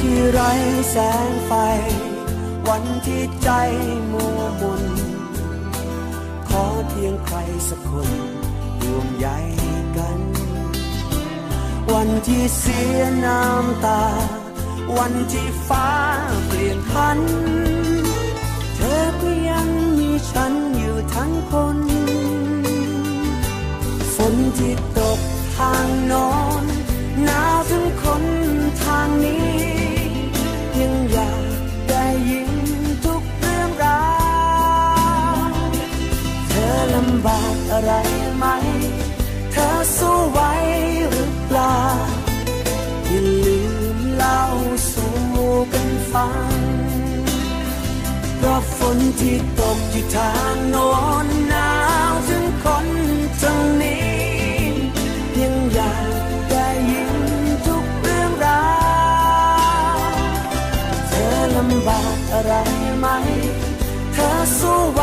ที่ไร้แสงไฟ วันที่ใจมัวมนขอเพียงใครสักคนรวงใยกัน วันที่เสียน้ำตา วันที่ฟ้าเปลี่ยนพันธ อะไรไหม เธอสู้ไหวหรือเปล่า อย่าลืมเล่าสู่กันฟัง เพราะฝนที่ตกอยู่ทางโน้นหนาวถึงคนทางนี้ ยังอยากได้ยินทุกเรื่องราวเธอลำบากอะไรไหม เธอสู้ไหว